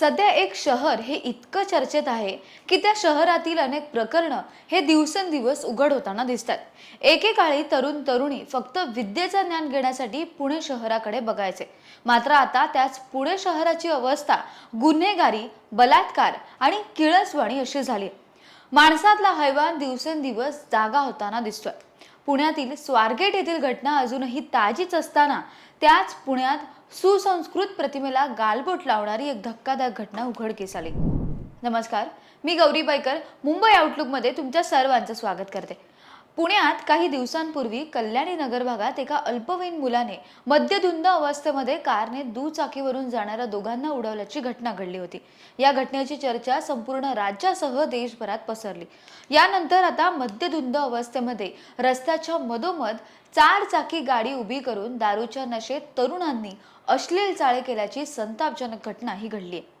सध्या एक शहर हे इतकं चर्चेत आहे की त्या शहरातील अनेक प्रकरणं हे दिवसेंदिवस उघड होताना दिसतात. एकेकाळी तरुण तरुणी फक्त विद्येचं ज्ञान घेण्यासाठी पुणे शहराकडे बघायचे. मात्र आता त्याच पुणे शहराची अवस्था गुन्हेगारी बलात्कार आणि किळसवाणी अशी झाली. माणसातला हैवान दिवसेंदिवस जागा होताना दिसतोय. पुण्यातील स्वारगेट येथील घटना अजूनही ताजीच असताना त्याच पुण्यात सुसंस्कृत प्रतिमेला गालबोट लावणारी एक धक्कादायक घटना उघडकीस आली. नमस्कार मी गौरी बाईकर मुंबई आउटलुकमध्ये तुमच्या सर्वांचं स्वागत करते. पुण्यात काही दिवसांपूर्वी कल्याणी नगर भागात एका अल्पवयीन मुलाने मद्यधुंद अवस्थेमध्ये कारने दुचाकीवरून जाणाऱ्या दोघांना उडवल्याची घटना घडली होती. या घटनेची चर्चा संपूर्ण राज्यासह देशभरात पसरली. यानंतर आता मद्यधुंद अवस्थेमध्ये रस्त्याच्या मधोमध चार चाकी गाडी उभी करून दारूच्या नशेत तरुणांनी अश्लील चाळे केल्याची संतापजनक घटना ही घडली आहे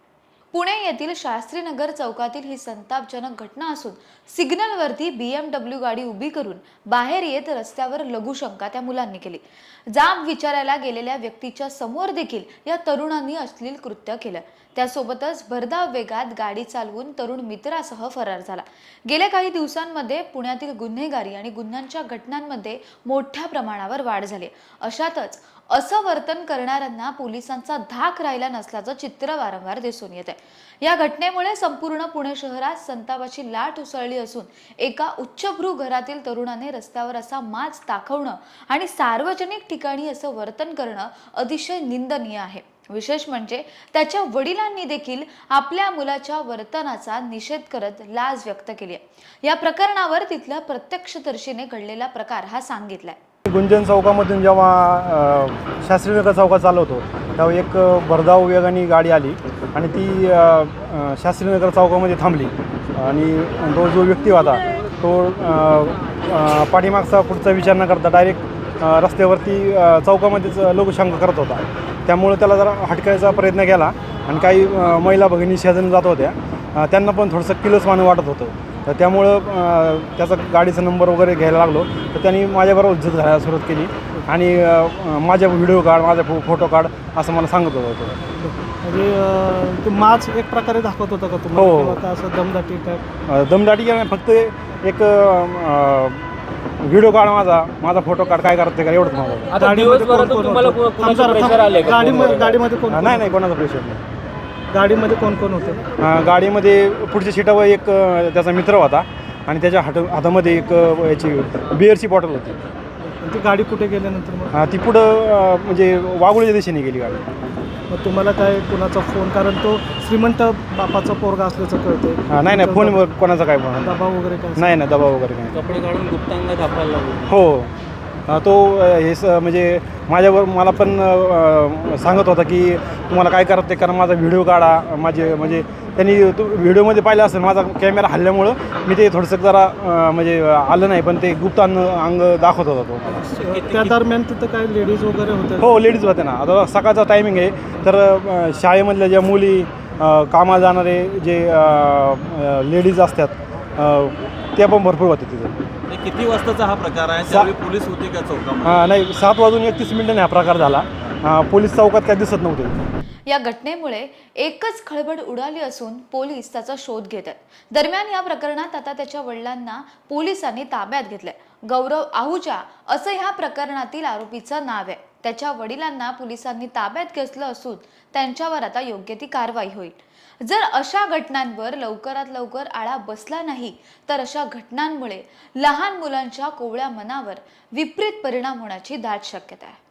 पुणे येथील शास्त्रीनगर चौकातील ही संतापजनक घटना असून सिग्नलवरती बी एम डब्ल्यू गाडी उभी करून बाहेर येत रस्त्यावर लघुशंका त्या मुलांनी केली. जाब विचारायला गेलेल्या व्यक्तीच्या समोर देखील या तरुणांनी अश्लील कृत्य केलं. त्यासोबतच भरधाव वेगात गाडी चालवून तरुण मित्रासह फरार झाला. गेल्या काही दिवसांमध्ये पुण्यातील गुन्हेगारी आणि गुन्ह्यांच्या घटनांमध्ये मोठ्या प्रमाणावर वाढ झाली. अशातच असं वर्तन करणाऱ्यांना पोलिसांचा धाक राहिला नसल्याचं चित्र वारंवार दिसून येत आहे या घटनेमुळे संपूर्ण पुणे शहरात संतापाची लाट उसळली असून एका उच्चभ्रू घरातील तरुणाने रस्त्यावर असा माज दाखवणं आणि सार्वजनिक ठिकाणी असं वर्तन करणं अतिशय निंदनीय आहे. विशेष म्हणजे त्याच्या वडिलांनी देखील आपल्या मुलाच्या वर्तनाचा निषेध करत लाज व्यक्त केली आहे. या प्रकरणावर तिथल्या प्रत्यक्षदर्शीने घडलेला प्रकार हा सांगितलाय. गुंजन चौकामधून जेव्हा शास्त्रीनगर चौकात चालवतो तेव्हा एक भरधाव वेगाने गाडी आली आणि ती शास्त्रीनगर चौकामध्ये थांबली. आणि तो जो व्यक्ती होता तो पाठीमागचा पुढचा विचार न करता डायरेक्ट रस्त्यावरती चौकामध्येच लघुशंका करत होता. त्यामुळे त्याला जरा हटकायचा प्रयत्न केला. आणि काही महिला भगिनी शेजारी जात होत्या. त्यांना पण थोडंसं किलसवाणं वाटत होतं. तर त्यामुळं त्याचा गाडीचा नंबर वगैरे घ्यायला लागलो. तर त्यांनी माझ्याबरोबर इज्जत घालायला सुरुवात केली. आणि माझ्या व्हिडिओ काढ माझा फो फोटो काढ असं मला सांगत होतं. म्हणजे ते माच एक प्रकारे दाखवत होता का तुम्हाला? हो. असं दमदाटी टाईप दमदाटी फक्त एक व्हिडिओ काढ माझा माझा फोटो काढ काय करते का एवढंच माझं आता गाडीमध्ये दिवसभरातून कोण कोण तुम्हाला होतं? को- कोणाचं थांब जरा, प्रेशर आले का गाडीमध्ये फोनवर? गाडीमध्ये कोण कोण नाही होतं? नाही कोणाचा प्रेशर नाही गाडीमध्ये कोण कोण होते अ, गाडीमध्ये पुढच्या सीटावर एक अ, त्याचा मित्र होता आणि त्याच्या हात हातामध्ये एक अ, याची बिअरची बॉटल होती ती गाडी कुठे गेल्यानंतर मग अ, ती पुढं अ, म्हणजे वाघुळीच्या दिशेने गेली गाडी मग तुम्हाला काय कोणाचा फोन? कारण तो श्रीमंत बापाचा पोरगा असल्याचं कळतंय. नाही नाही फोनवर कोणाचा काय फोन दबाव वगैरे काय? नाही नाही दबाव वगैरे काही नाही. कपडे काढून गुप्तांग थापायला लागले. हो. तो हे स म्हणजे माझ्यावर मला पण सांगत होता की तुम्हाला काय करत ते कारण माझा व्हिडिओ काढा माझे म्हणजे त्यांनी तो व्हिडिओमध्ये पाहिलं असेल माझा कॅमेरा हल्ल्यामुळं मी ते थोडंसं जरा म्हणजे आलं नाही पण ते गुप्त अंग अंग दाखवत होता तो. त्या दरम्यान तिथं काय लेडीज वगैरे होते? हो लेडीज होते ना. आता सकाळचा टायमिंग आहे. तर शाळेमधल्या ज्या मुली कामाला जाणारे जे लेडीज असतात त्या पण भरपूर होते तिथे. किती वाजताचा हा प्रकार आहे? त्यावेळी पोलीस होते का चौकामध्ये? हा, नाही सात वाजून एकतीस मिनिटांनी हा प्रकार झाला. पोलीस चौकात काय दिसत नव्हते. या घटनेमुळे एकच खळबळ उडाली असून पोलीस त्याचा शोध घेत आहेत दरम्यान या प्रकरणात आता त्याच्या वडिलांना पोलिसांनी ताब्यात घेतलंय. गौरव आहुजा असं ह्या प्रकरणातील आरोपीचं नाव आहे. त्याच्या वडिलांना पोलिसांनी ताब्यात घेतलं असून त्यांच्यावर आता योग्य ती कारवाई होईल. जर अशा घटनांवर लवकरात लवकर आळा बसला नाही तर अशा घटनांमुळे लहान मुलांच्या कोवळ्या मनावर विपरीत परिणाम होण्याची दाट शक्यता आहे.